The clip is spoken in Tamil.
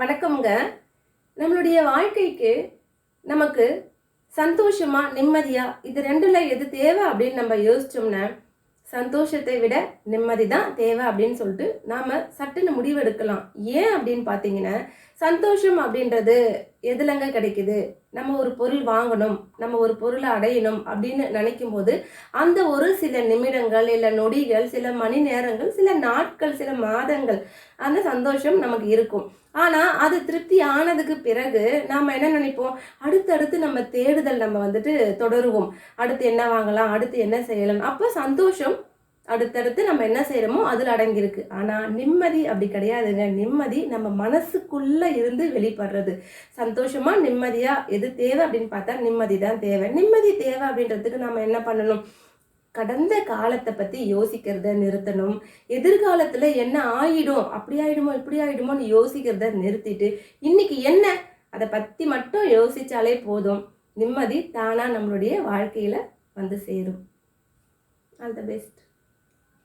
வணக்கம்ங்க. நம்மளுடைய வாழ்க்கைக்கு நமக்கு சந்தோஷமா நிம்மதியா இது ரெண்டுல எது தேவை அப்படின்னு நம்ம யோசிச்சோம்னா சந்தோஷத்தை விட நிம்மதி தான் தேவை அப்படின்னு சொல்லிட்டு நாம சட்டுன்னு முடிவெடுக்கலாம். ஏன் அப்படின்னு பார்த்தீங்கன்னா சந்தோஷம் அப்படின்றது எதுலங்க கிடைக்குது? நம்ம ஒரு பொருள் வாங்கணும் நம்ம ஒரு பொருளை அடையணும் அப்படின்னு நினைக்கும் போது அந்த ஒரு சில நிமிடங்கள் இல்லை நொடிகள் சில மணி நேரங்கள் சில நாட்கள் சில மாதங்கள் அந்த சந்தோஷம் நமக்கு இருக்கும். ஆனால் அது திருப்தி ஆனதுக்கு பிறகு நாம் என்ன நினைப்போம்? அடுத்தடுத்து நம்ம தேடுதல் நம்ம வந்துட்டு தொடருவோம். அடுத்து என்ன வாங்கலாம்? அடுத்து என்ன செய்யலாம்? அப்போ சந்தோஷம் அடுத்தடுத்து நம்ம என்ன செய்கிறோமோ அதில் அடங்கியிருக்கு. ஆனால் நிம்மதி அப்படி கிடையாதுங்க. நிம்மதி நம்ம மனசுக்குள்ளே இருந்து வெளிப்படுறது. சந்தோஷமாக நிம்மதியாக எது தேவை அப்படின்னு பார்த்தா நிம்மதி தான் தேவை. நிம்மதி தேவை அப்படின்றதுக்கு நம்ம என்ன பண்ணணும்? கடந்த காலத்தை பற்றி யோசிக்கிறத நிறுத்தணும். எதிர்காலத்தில் என்ன ஆயிடும் அப்படி ஆகிடுமோ இப்படி ஆகிடுமோன்னு யோசிக்கிறத நிறுத்திட்டு இன்னைக்கு என்ன? அதை பற்றி மட்டும் யோசித்தாலே போதும். நிம்மதி தானாக நம்மளுடைய வாழ்க்கையில் வந்து சேரும். All the best